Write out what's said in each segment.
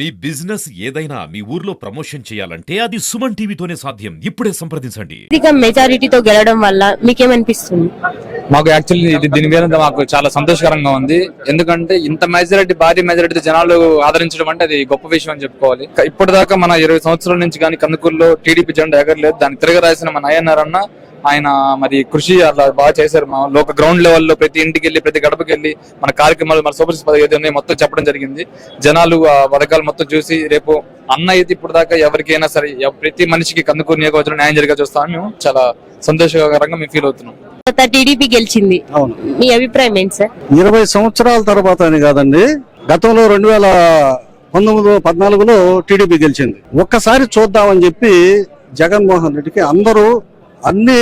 మీ business ఏదైనా మీ ఊర్లో promotion చేయాలంటే అది సుమన్ టీవీతోనే సాధ్యం. ఇప్పుడే సంప్రదించండి. మెజారిటీతో గెలవడం వల్ల మీకేమనిపిస్తుంది? మాకు యాక్చువల్లీ ఇది దీని మీద మాకు చాలా సంతోషకరంగా ఉంది. ఎందుకంటే ఇంత మెజారిటీ భారీ మెజారిటీ జనాలు ఆదరించడం అంటే అది గొప్ప విషయం అని చెప్పుకోవాలి. ఇప్పటిదాకా మన ఇరవై సంవత్సరాల నుంచి కానీ కందుకూరులో టీడీపీ జెండా ఎగరలేదు. దాన్ని తిరగరాసిన మన అయ్యన్నార్ అన్న ఆయన మరి కృషి అలా బాగా చేశారు. మా లోక గ్రౌండ్ లెవెల్లో ప్రతి ఇంటికి వెళ్ళి ప్రతి గడపకి వెళ్ళి మన కార్యక్రమాలు మన సూపర్ ఉన్నాయో మొత్తం చెప్పడం జరిగింది. జనాలు ఆ పథకాలు మొత్తం చూసి రేపు అన్న అయితే ఇప్పుడు దాకా ఎవరికైనా సరే ప్రతి మనిషికి కందుకూరు నియోజకవర్గంలో న్యాయం జరిగా చూస్తామని మేము చాలా సంతోషకరంగా మేము ఫీల్ అవుతున్నాం. తర్వాత టీడీపీ గెలిచింది. అవును. మీ అభిప్రాయం ఏంటి సార్? ఇరవై సంవత్సరాల తర్వాత అని కాదండి గతంలో రెండు వేల పంతొమ్మిది పద్నాలుగులో టీడీపీ గెలిచింది. ఒక్కసారి చూద్దామని చెప్పి జగన్మోహన్ రెడ్డికి అందరూ అన్ని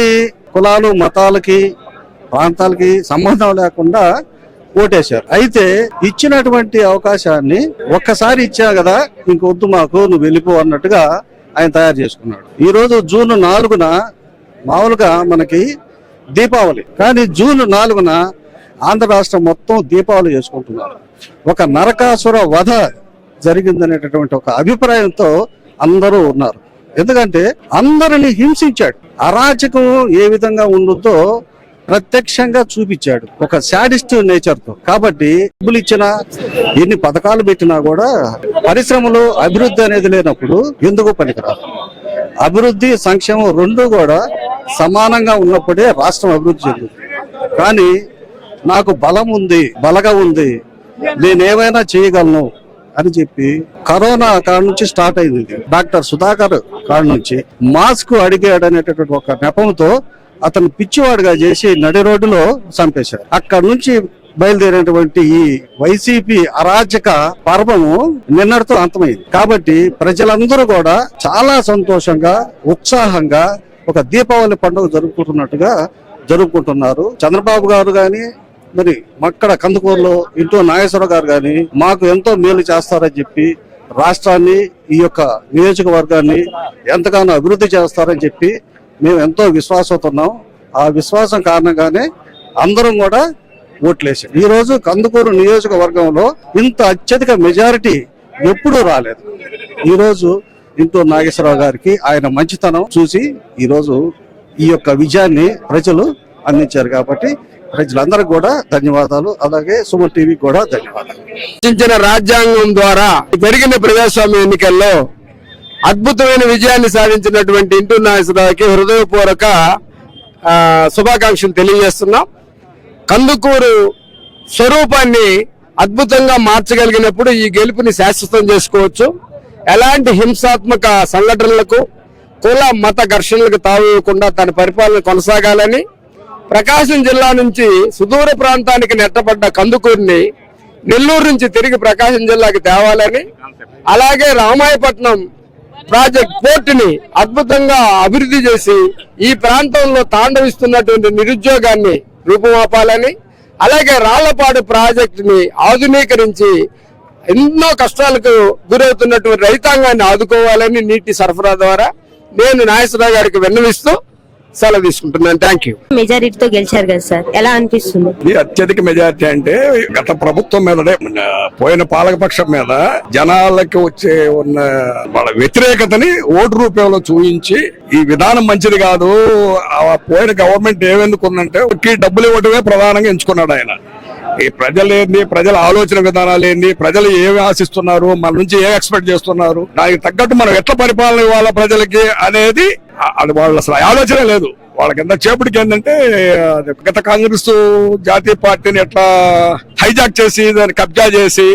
కులాలు మతాలకి ప్రాంతాలకి సంబంధం లేకుండా ఓటేశారు. అయితే ఇచ్చినటువంటి అవకాశాన్ని ఒక్కసారి ఇచ్చా కదా ఇంకొద్దు మాకు నువ్వు వెళ్ళిపో అన్నట్టుగా ఆయన తయారు చేసుకున్నాడు. ఈ రోజు జూన్ నాలుగున మామూలుగా మనకి దీపావళి. కానీ జూన్ నాలుగున ఆంధ్ర రాష్ట్రం మొత్తం దీపావళి చేసుకుంటున్నారు. ఒక నరకాసుర వధ జరిగిందనేటటువంటి ఒక అభిప్రాయంతో అందరూ ఉన్నారు. ఎందుకంటే అందరిని హింసించాడు. అరాచకం ఏ విధంగా ఉండుతో ప్రత్యక్షంగా చూపించాడు. ఒక శాడిస్ట్ నేచర్తో కాబట్టి డబ్బులు ఇచ్చినా ఎన్ని పథకాలు పెట్టినా కూడా పరిశ్రమలో అభివృద్ధి అనేది లేనప్పుడు ఎందుకు పనికిరాదు. అభివృద్ధి సంక్షేమం రెండు కూడా సమానంగా ఉన్నప్పుడే రాష్ట్రం అభివృద్ధి చెందుతుంది. కానీ నాకు బలం ఉంది బలగా ఉంది. నేనేమైనా చేయగలను? అని చెప్పి కరోనా కాడ నుంచి స్టార్ట్ అయింది డాక్టర్ సుధాకర్ కాడ నుంచి మాస్క్ అడిగాడు అనేటటువంటి ఒక నెపంతో అతను పిచ్చివాడుగా చేసి నడి రోడ్డులో చంపేశారు. అక్కడ నుంచి బయలుదేరినటువంటి ఈ వైసీపీ అరాచక పర్వము నిన్నటితో అంతమైంది. కాబట్టి ప్రజలందరూ కూడా చాలా సంతోషంగా ఉత్సాహంగా ఒక దీపావళి పండుగ జరుపుకుంటున్నట్టుగా జరుపుకుంటున్నారు. చంద్రబాబు గారు కానీ మరి మక్కడ కందుకూరులో ఇంటూ నాగేశ్వర గారు కానీ మాకు ఎంతో మేలు చేస్తారని చెప్పి రాష్ట్రాన్ని ఈ యొక్క నియోజకవర్గాన్ని ఎంతగానో అభివృద్ధి చేస్తారని చెప్పి మేము ఎంతో విశ్వాసంతో ఆ విశ్వాసం కారణంగానే అందరం కూడా ఓట్లేసాం. ఈ రోజు కందుకూరు నియోజకవర్గంలో ఇంత అత్యధిక మెజారిటీ ఎప్పుడూ రాలేదు. ఈ రోజు ఇంటూ నాగేశ్వరరావు గారికి ఆయన మంచితనం చూసి ఈరోజు ఈ యొక్క విజయాన్ని ప్రజలు అందించారు కాబట్టి ప్రజలందరికీ కూడా ధన్యవాదాలు. అలాగే సుమన్ టీవీ కూడా ధన్యవాదాలు. రాజ్యాంగం ద్వారా జరిగిన ప్రజాస్వామ్య ఎన్నికల్లో అద్భుతమైన విజయాన్ని సాధించినటువంటి ఇంటూ నాగేశ్వరరావుకి హృదయపూర్వక శుభాకాంక్షలు తెలియజేస్తున్నాం. కందుకూరు స్వరూపాన్ని అద్భుతంగా మార్చగలిగినప్పుడు ఈ గెలుపుని శాశ్వతం చేసుకోవచ్చు. ఎలాంటి హింసాత్మక సంఘటనలకు కుల మత ఘర్షణలకు తావివ్వకుండా తన పరిపాలన కొనసాగాలని ప్రకాశం జిల్లా నుంచి సుదూర ప్రాంతానికి నెట్టబడ్డ కందుకూరిని నెల్లూరు నుంచి తిరిగి ప్రకాశం జిల్లాకి తేవాలని అలాగే రామాయపట్నం ప్రాజెక్ట్ పోర్టుని అద్భుతంగా అభివృద్ధి చేసి ఈ ప్రాంతంలో తాండవిస్తున్నటువంటి నిరుద్యోగాన్ని రూపుమాపాలని అలాగే రాళ్ళపాడు ప్రాజెక్టుని ఆధునీకరించి ఎన్నో కష్టాలకు గురవుతున్నటువంటి రైతాంగాన్ని ఆదుకోవాలని నీటి సరఫరా ద్వారా నేను నాగేశ్వరరావు గారికి విన్నవిస్తూ సెలవు తీసుకుంటున్నాను. థ్యాంక్ యూ మెజారిటీతో గెలిచారు కదా సార్. ఎలా అనిపిస్తుంది? ఇది అత్యధిక మెజారిటీ అంటే గత ప్రభుత్వం మీదనే ఆ, పోయిన పాలకపక్షం మీద జనాలకి వచ్చే ఉన్న వాళ్ళ వ్యతిరేకతని ఓటు రూపంలో చూపించి ఈ విధానం మంచిది కాదు ఆ పోయిన గవర్నమెంట్ ఏమెందుకు ఉందంటే ఒకే డబ్బులు ఇవ్వడమే ప్రధానంగా ఎంచుకున్నాడు ఆయన. ఈ ప్రజలేంది ప్రజల ఆలోచన విధానాలు ఏంది? ప్రజలు ఏమి ఆశిస్తున్నారు? మన నుంచి ఏం ఎక్స్పెక్ట్ చేస్తున్నారు? దానికి తగ్గట్టు మనం ఎట్లా పరిపాలన ఇవ్వాలా ప్రజలకి అనేది అది వాళ్ళ అసలు ఆలోచన లేదు. వాళ్ళకి ఎంత చేపటికి ఏంటంటే అది గత కాంగ్రెస్ జాతీయ పార్టీని ఎట్లా హైజాక్ చేసి దాన్ని కబ్జా చేసి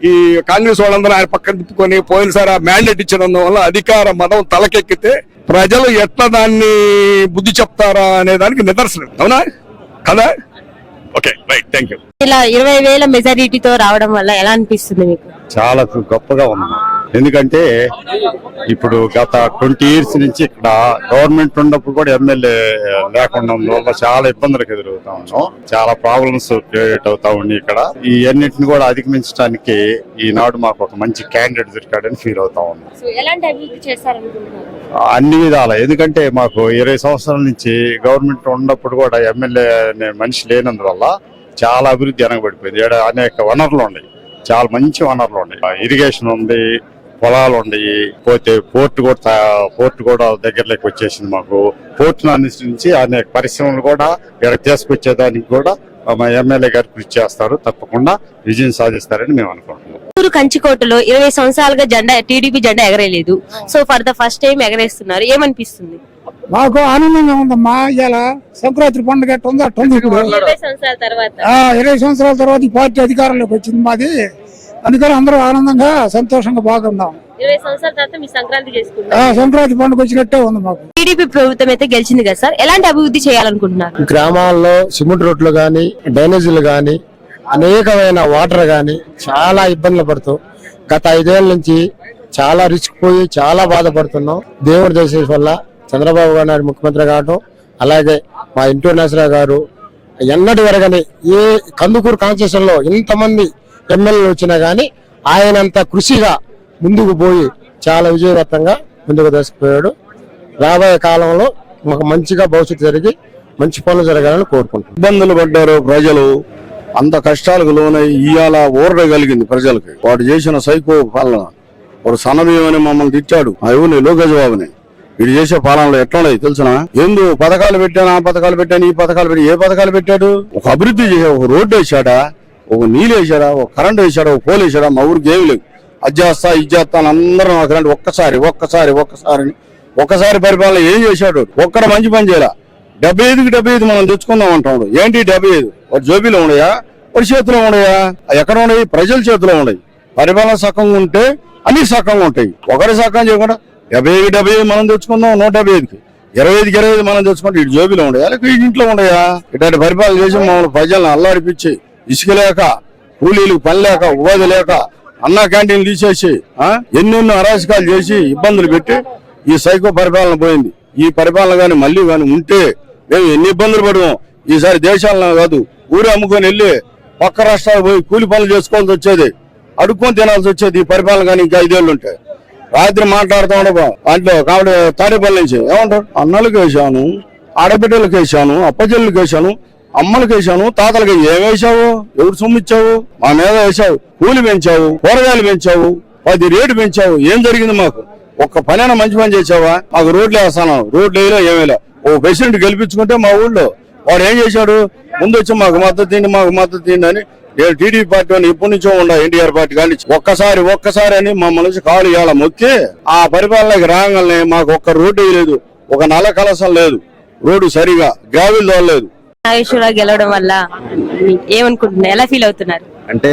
ఈ కాంగ్రెస్ వాళ్ళందరూ ఆయన పక్కన తిప్పుకొని పోయినసారి ఆ మ్యాండేట్ ఇచ్చినందు వల్ల అధికార మదం తలకెక్కితే ప్రజలు ఎట్లా దాన్ని బుద్ధి చెప్తారా అనే దానికి నిదర్శనం. అవునా? కదా? ఓకే రైట్ థ్యాంక్ యూ ఇలా ఇరవై వేల మెజారిటీతో రావడం వల్ల ఎలా అనిపిస్తుంది మీకు? చాలా గొప్పగా ఉంది. ఎందుకంటే ఇప్పుడు గత ట్వంటీ ఇయర్స్ నుంచి ఇక్కడ గవర్నమెంట్ ఉన్నప్పుడు కూడా ఎమ్మెల్యే లేకుండా వల్ల చాలా ఇబ్బందులకు ఎదురవుతా ఉన్నాం. చాలా ప్రాబ్లమ్స్ క్రియేట్ అవుతా ఉన్నాయి ఇక్కడ. ఈ అన్నింటిని కూడా అధిగమించడానికి ఈనాడు మాకు ఒక మంచి క్యాండిడేట్ దొరికాడని ఫీల్ అవుతా ఉన్నాం. అన్ని విధాల. ఎందుకంటే మాకు ఇరవై సంవత్సరాల నుంచి గవర్నమెంట్ ఉన్నప్పుడు కూడా ఎమ్మెల్యే అనే మనిషి లేనందువల్ల చాలా అభివృద్ధి వెనకబడిపోయింది. అనేక వనరులు ఉన్నాయి. చాలా మంచి వనరులు ఉన్నాయి. ఇరిగేషన్ ఉంది పొలాలు ఉన్నాయి. పోతే పోర్ట్ కూడా పోర్ట్ కూడా దగ్గరలోకి వచ్చేసింది మాకు. పోర్ట్ నుంచి అనేక పరిశ్రమలు కూడా ఇక్కడ తీసుకొచ్చేదానికి కూడా మా ఎమ్మెల్యే గారు కృషి చేస్తారు. తప్పకుండా విజయం సాధిస్తారని మేము అనుకుంటున్నాం. ఊరు కంచికోటలో ఇరవై సంవత్సరాలుగా జెండా టీడీపీ జెండా ఎగరేయలేదు so for the first time ఎగరేస్తున్నారు. ఏమనిపిస్తుంది? మాకు ఆనందంగా ఉందమ్మా. ఇవాళ సంక్రాంతి పండుగ ఉంది ఇరవై సంవత్సరాల తర్వాత. ఆ ఇరవై సంవత్సరాల తర్వాత ఈ పార్టీ అధికారంలోకి వచ్చింది మాది. అందుకని అందరూ ఆనందంగా సంతోషంగా బాగున్నాం. ఇరవై సంవత్సరాల తర్వాత మీ సంక్రాంతి పండుగ వచ్చినట్టే ఉంది మాకు. టీడీపీ ప్రభుత్వం అయితే గెలిచింది కదా సార్? ఎలాంటి అభివృద్ధి చేయాలనుకుంటున్నారు? గ్రామాల్లో సిమెంట్ రోడ్లు గాని డ్రైనేజీలు గాని అనేకమైన వాటర్ గాని చాలా ఇబ్బందులు పడుతూ గత ఐదేళ్ళ నుంచి చాలా రిస్క్ పోయి చాలా బాధపడుతున్నాం. దేవుడి దయచేసి వల్ల చంద్రబాబు గారు నాయుడు ముఖ్యమంత్రి కావడం అలాగే మా ఇంటూరు గారు ఎన్నటి వరగని ఏ కందుకూరు కాన్స్టిట్యూషన్లో ఇంతమంది ఎమ్మెల్యేలు వచ్చినా కానీ ఆయనంత కృషిగా ముందుకు పోయి చాలా విజయవంతంగా ముందుకు తీసుకుపోయాడు. రాబోయే కాలంలో మాకు మంచిగా భవిష్యత్తు జరిగి మంచి పనులు జరగాలని కోరుకుంటున్నాం. ఇబ్బందులు పడ్డారు ప్రజలు. అంత కష్టాలకు లోనై ఇవాళ ఊరడ కలిగింది ప్రజలకి. వాడు చేసిన సైకో పాలన. వాడు సన్నబియ్యమని మమ్మల్ని తిట్టాడు. ఆ ఎవరిని? లోకేష్ బాబుని. వీడు చేసే పాలనలో ఎట్లున్నాయి తెలుసునా? ఎందు పథకాలు పెట్టాను? ఆ పథకాలు పెట్టాను ఈ పథకాలు పెట్టి ఏ పథకాలు పెట్టాడు? ఒక అభివృద్ధి చేసా ఒక రోడ్డు వేసాడా ఒక నీళ్ళు వేసాడా ఒక కరెంట్ వేసాడా ఒక పోలు వేసాడా మా ఊరికి ఏమి లేవు. అది చేస్తా ఇది చేస్తా అని అందరం అక్కడ ఒక్కసారి ఒక్కసారి ఒక్కసారి ఒక్కసారి పరిపాలన ఏం చేశాడు? ఒక్కడ మంచి పని చేయాల. డెబ్బై ఐదుకి డెబ్బై ఐదు మనం తెచ్చుకుందాం అంటాడు. ఏంటి డెబ్బై ఐదు? వాడు జోబీలో ఉండయా వాడి చేతిలో ఉండయా ఎక్కడ ఉన్నాయి? ప్రజల చేతిలో ఉన్నాయి. పరిపాలన సకంగా ఉంటే అన్ని సకంగా ఉంటాయి. ఒకటి సకం చేయకుండా డెబ్బై ఐదు డెబ్బై ఐదు మనం తెచ్చుకుందాం నూట డెబ్బై ఐదుకి. ఇరవై ఐదుకి ఇరవై ఐదు మనం తెచ్చుకుంటే ఇటు జోబీలో ఉండయా లేక ఈ ఇంట్లో ఉండయా ఇటువంటి పరిపాలన చేసి మమ్మల్ని ప్రజలను అల్లాడిపించి ఇసుక లేక కూలీలకు పని లేక ఉపాధి లేక అన్నా క్యాంటీన్ తీసేసి ఎన్నెన్నో అరాచకాలు చేసి ఇబ్బందులు పెట్టి ఈ సైకో పరిపాలన పోయింది. ఈ పరిపాలన కానీ మళ్ళీ కానీ ఉంటే మేము ఎన్ని ఇబ్బందులు పడము. ఈసారి దేశాలను కాదు ఊరు అమ్ముకొని వెళ్ళి పక్క రాష్ట్రాలు పోయి కూలి పనులు చేసుకోవాల్సి వచ్చేది అడుక్కొని తినాల్సి వచ్చేది ఈ పరిపాలన కానీ ఇంకా ఐదేళ్ళు ఉంటాయి రాత్రి మాట్లాడుతూ ఉండబో దాంట్లో కాబట్టి తాడేపల్లి నుంచి ఏమంటారు? అన్నలకు వేసాను ఆడబిడ్డలకు వేసాను అప్పచెల్లుకి వేసాను అమ్మలకు వేసాను తాతలకి ఏమేసావు ఎవరు సొమ్ము ఇచ్చావు? మా మీద వేసావు కూలి పెంచావు కూరగాయలు పెంచావు పది రేటు పెంచావు. ఏం జరిగింది మాకు? ఒక్క పనైనా మంచి పని చేసావా మాకు రోడ్లు వేస్తాను రోడ్లు వేయలే ఏమేలా ఓ ప్రెసిడెంట్ గెలిపించుకుంటే మా ఊళ్ళో వాడు ఏం చేశాడు? ముందు వచ్చి మాకు మద్దతు తిండి మాకు మద్దతు తిండి అని నేను టీడీపీ పార్టీ అని ఎప్పటి నుంచో ఉండ ఎన్టీఆర్ పార్టీ కానీ ఒక్కసారి ఒక్కసారి అని మమ్మల్ని కాలు ఇవాళ మొక్కి ఆ పరిపాలనకి రాగానే మాకు ఒక్క రోడ్డు వేయలేదు. ఒక నల్ల కలసం లేదు. రోడ్డు సరిగా గ్రావిల్ తోలలేదు. నాగేశ్వరరావు గెలవడం వల్ల ఏమనుకుంటున్నారు? ఎలా ఫీల్ అవుతున్నారు? అంటే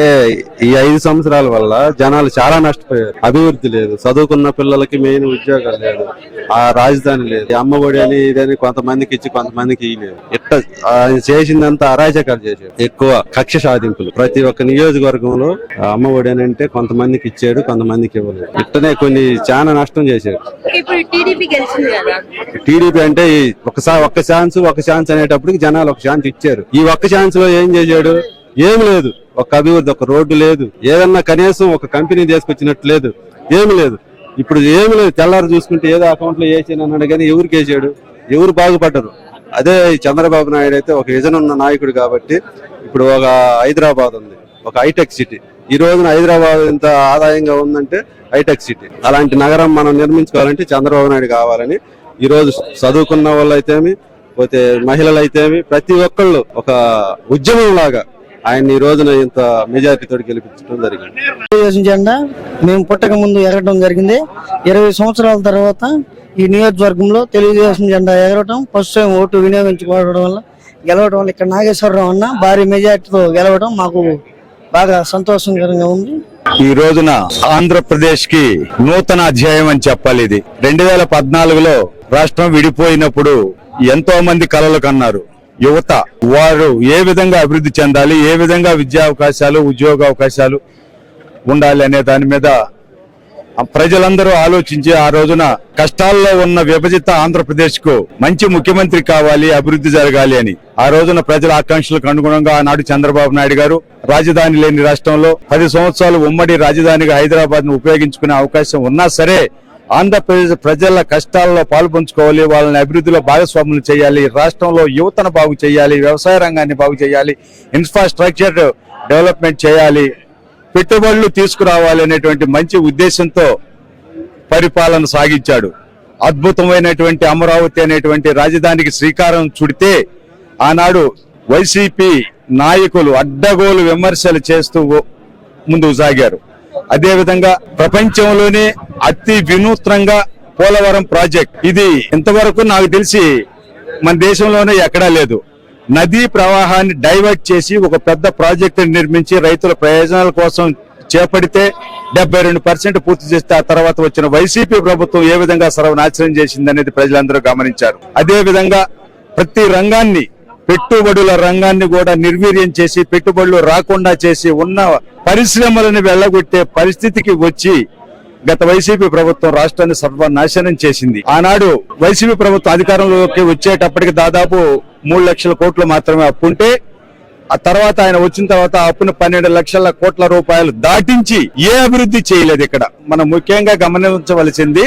ఈ ఐదు సంవత్సరాల వల్ల జనాలు చాలా నష్టపోయారు. అభివృద్ధి లేదు. చదువుకున్న పిల్లలకి మెయిన్ ఉద్యోగాలు లేదు. ఆ రాజధాని లేదు. అమ్మఒడి అని ఇదని కొంతమందికి ఇచ్చి కొంతమందికి ఇయ్యలేదు. ఇట్ట ఆయన చేసిందంతా అరాచకాలు చేశాడు. ఎక్కువ కక్ష సాధింపులు. ప్రతి ఒక్క నియోజకవర్గంలో అమ్మఒడి అని అంటే కొంతమందికి ఇచ్చాడు కొంతమందికి ఇవ్వలేదు. ఇట్టనే కొన్ని చాలా నష్టం చేశాడు. టీడీపీ అంటే ఈ ఒకసారి ఒక్క ఛాన్స్ ఒక ఛాన్స్ అనేటప్పటికి జనాలు ఒక ఛాన్స్ ఇచ్చారు. ఈ ఒక్క ఛాన్స్లో ఏం చేశాడు? ఏం లేదు. ఒక అభివృద్ధి ఒక రోడ్డు లేదు. ఏదన్నా కనీసం ఒక కంపెనీ తీసుకొచ్చినట్టు లేదు. ఏమి లేదు. ఇప్పుడు ఏమి లేదు. తెల్లారు చూసుకుంటే ఏదో అకౌంట్లో వేసానన్నాడు కానీ ఎవరికి వేసాడు? ఎవరు బాగుపడ్డరు? అదే చంద్రబాబు నాయుడు అయితే ఒక విజన్ ఉన్న నాయకుడు కాబట్టి ఇప్పుడు ఒక హైదరాబాద్ ఉంది. ఒక హైటెక్ సిటీ. ఈ రోజున హైదరాబాద్ ఎంత ఆదాయంగా ఉందంటే హైటెక్ సిటీ. అలాంటి నగరం మనం నిర్మించుకోవాలంటే చంద్రబాబు నాయుడు కావాలని ఈ రోజు చదువుకున్న వాళ్ళు అయితేమి పోతే మహిళలు అయితేమి ప్రతి ఒక్కళ్ళు ఒక ఉద్యమం లాగా ఆయన ఈ రోజున ఇంత మెజారిటీతో గెలిపించడం జరిగింది. తెలుగుదేశం జెండా మేము పుట్టక ముందు ఎగరటం జరిగింది. ఇరవై సంవత్సరాల తర్వాత ఈ నియోజకవర్గంలో తెలుగుదేశం జెండా ఎగరటం ఫస్ట్ టైం ఓటు వినియోగించుకోవడం వల్ల గెలవడం వల్ల ఇక్కడ నాగేశ్వరరావు అన్న భారీ మెజార్టీతో గెలవడం మాకు బాగా సంతోషకరంగా ఉంది. ఈ రోజున ఆంధ్రప్రదేశ్కి నూతన అధ్యాయం అని చెప్పాలి ఇది. రెండు వేల పద్నాలుగులో రాష్ట్రం విడిపోయినప్పుడు ఎంతో మంది కలలు కన్నారు. యువత వారు ఏ విధంగా అభివృద్ధి చెందాలి ఏ విధంగా విద్యా అవకాశాలు ఉద్యోగ అవకాశాలు ఉండాలి అనే దాని మీద ప్రజలందరూ ఆలోచించి ఆ రోజున కష్టాల్లో ఉన్న విభజిత ఆంధ్రప్రదేశ్కు మంచి ముఖ్యమంత్రి కావాలి అభివృద్ధి జరగాలి అని. ఆ రోజున ప్రజల ఆకాంక్షలకు అనుగుణంగా ఆనాడు చంద్రబాబు నాయుడు గారు రాజధాని లేని రాష్ట్రంలో పది సంవత్సరాలు ఉమ్మడి రాజధానిగా హైదరాబాద్ను ఉపయోగించుకునే అవకాశం ఉన్నా సరే ఆంధ్రప్రదేశ్ ప్రజల కష్టాల్లో పాల్పంచుకోవాలి వాళ్ళని అభివృద్ధిలో భాగస్వాములు చేయాలి రాష్ట్రంలో యువతను బాగు చేయాలి వ్యవసాయ రంగాన్ని బాగు చేయాలి ఇన్ఫ్రాస్ట్రక్చర్ డెవలప్మెంట్ చేయాలి పెట్టుబడులు తీసుకురావాలి అనేటువంటి మంచి ఉద్దేశంతో పరిపాలన సాగించాడు. అద్భుతమైనటువంటి అమరావతి అనేటువంటి రాజధానికి శ్రీకారం చుడితే ఆనాడు వైసీపీ నాయకులు అడ్డగోలు విమర్శలు చేస్తూ ముందుకు సాగారు. అదేవిధంగా ప్రపంచంలోనే అతి వినూత్నంగా పోలవరం ప్రాజెక్ట్. ఇది ఇంతవరకు నాకు తెలిసి మన దేశంలోనే ఎక్కడా లేదు. నదీ ప్రవాహాన్ని డైవర్ట్ చేసి ఒక పెద్ద ప్రాజెక్టు నిర్మించి రైతుల ప్రయోజనాల కోసం చేపడితే డెబ్బై రెండు పర్సెంట్ పూర్తి చేస్తే ఆ తర్వాత వచ్చిన వైసీపీ ప్రభుత్వం ఏ విధంగా సర్వనాశనం చేసింది అనేది ప్రజలందరూ గమనించారు. అదే విధంగా ప్రతి రంగాన్ని పెట్టుబడుల రంగాన్ని కూడా నిర్వీర్యం చేసి పెట్టుబడులు రాకుండా చేసి ఉన్న పరిశ్రమలను వెళ్ళగొట్టే పరిస్థితికి వచ్చి గత వైసీపీ ప్రభుత్వం రాష్ట్రాన్ని సర్వనాశనం చేసింది. ఆనాడు వైసీపీ ప్రభుత్వం అధికారంలోకి వచ్చేటప్పటికి దాదాపు మూడు లక్షల కోట్లు మాత్రమే అప్పు ఉంటే ఆ తర్వాత ఆయన వచ్చిన తర్వాత అప్పును పన్నెండు లక్షల కోట్ల రూపాయలు దాటించి ఏ అభివృద్ధి చేయలేదు ఇక్కడ. మనం ముఖ్యంగా గమనించవలసింది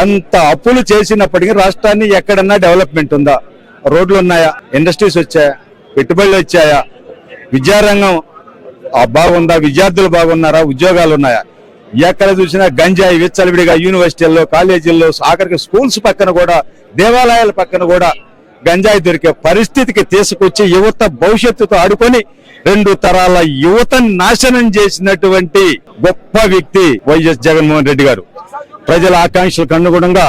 అంత అప్పులు చేసినప్పటికీ రాష్ట్రాన్ని ఎక్కడన్నా డెవలప్మెంట్ ఉందా? రోడ్లు ఉన్నాయా ఇండస్ట్రీస్ వచ్చాయా? పెట్టుబడులు వచ్చాయా? విద్యారంగం బాగుందా? విద్యార్థులు బాగున్నారా? ఉద్యోగాలు ఉన్నాయా ఎక్కడ చూసినా గంజాయి విచ్చలవిడిగా యూనివర్సిటీల్లో కాలేజీల్లో ఆఖరికి స్కూల్స్ పక్కన కూడా దేవాలయాల పక్కన కూడా గంజాయి దొరికే పరిస్థితికి తీసుకొచ్చి యువత భవిష్యత్తుతో ఆడుకొని రెండు తరాల యువతను నాశనం చేసినటువంటి గొప్ప వ్యక్తి వైఎస్ జగన్మోహన్ రెడ్డి గారు. ప్రజల ఆకాంక్షలకు అనుగుణంగా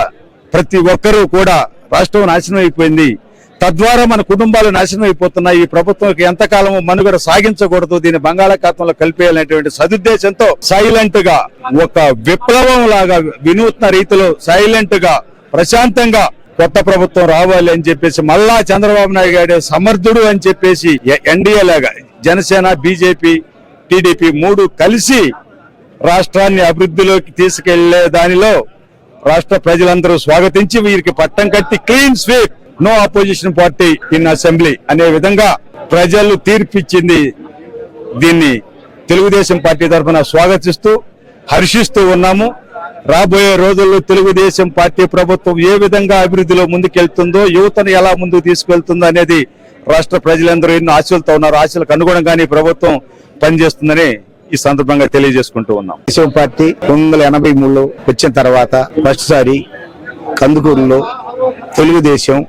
ప్రతి ఒక్కరూ కూడా రాష్ట్రం నాశనం అయిపోయింది. తద్వారా మన కుటుంబాలు నాశనం అయిపోతున్నాయి. ఈ ప్రభుత్వం ఎంతకాలం మనుగడ సాగించకూడదు. దీన్ని బంగాళాఖాతంలో కలిపేయాలనేటువంటి సదుద్దేశంతో సైలెంట్గా ఒక విప్లవం లాగా వినూత్న రీతిలో సైలెంట్గా ప్రశాంతంగా కొత్త ప్రభుత్వం రావాలి అని చెప్పేసి మళ్ళా చంద్రబాబు నాయుడు గారి సమర్థుడు అని చెప్పేసి ఎన్డీఏ లాగా జనసేన బీజేపీ టీడీపీ మూడు కలిసి రాష్ట్రాన్ని అభివృద్ధిలోకి తీసుకెళ్ళే దానిలో రాష్ట్ర ప్రజలందరూ స్వాగతించి వీరికి పట్టం కట్టి clean sweep. No opposition party in assembly అనే విధంగా ప్రజలు తీర్పిచ్చింది దీన్ని తెలుగుదేశం పార్టీ తరఫున స్వాగతిస్తూ హర్షిస్తూ ఉన్నాము. రాబోయే రోజుల్లో తెలుగుదేశం పార్టీ ప్రభుత్వం ఏ విధంగా అభివృద్ధిలో ముందుకెళ్తుందో యువతను ఎలా ముందుకు తీసుకెళ్తుందో అనేది రాష్ట్ర ప్రజలందరూ ఎన్నో ఆశలతో ఉన్నారు. ఆశలకు అనుగుణంగానే ప్రభుత్వం పనిచేస్తుందని ఈ సందర్భంగా తెలియజేసుకుంటూ ఉన్నాం. దేశం పార్టీ వందల ఎనభై మూడులో వచ్చిన తర్వాత ఫస్ట్ సారి కందుకూరులో తెలుగుదేశం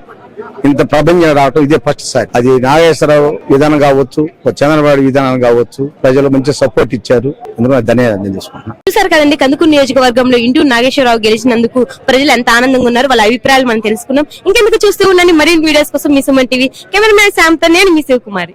ఇంత ప్రపంచం రావటం ఇదే ఫస్ట్ సారి అది నాగేశ్వరరావు విధానం కావచ్చు చంద్రబాబు విధానం కావచ్చు ప్రజలు మంచి సపోర్ట్ ఇచ్చారు. అందుకని ధన్యవాదాలు తెలుసుకుంటున్నాను చూసారు కదండి కందుకు నియోజకవర్గంలో ఇంటూ నాగేశ్వరరావు గెలిచినందుకు ప్రజలు ఎంత ఆనందంగా ఉన్నారు వాళ్ళ అభిప్రాయాలు మనం తెలుసుకున్నాం. ఇంకెందుకు చూస్తూ ఉండండి మరిన్ని వీడియోస్ కోసం మీ సుమన్ టీవీ. కెమెరామ్యాన్ శామ్ నేను మీ శివకుమారి.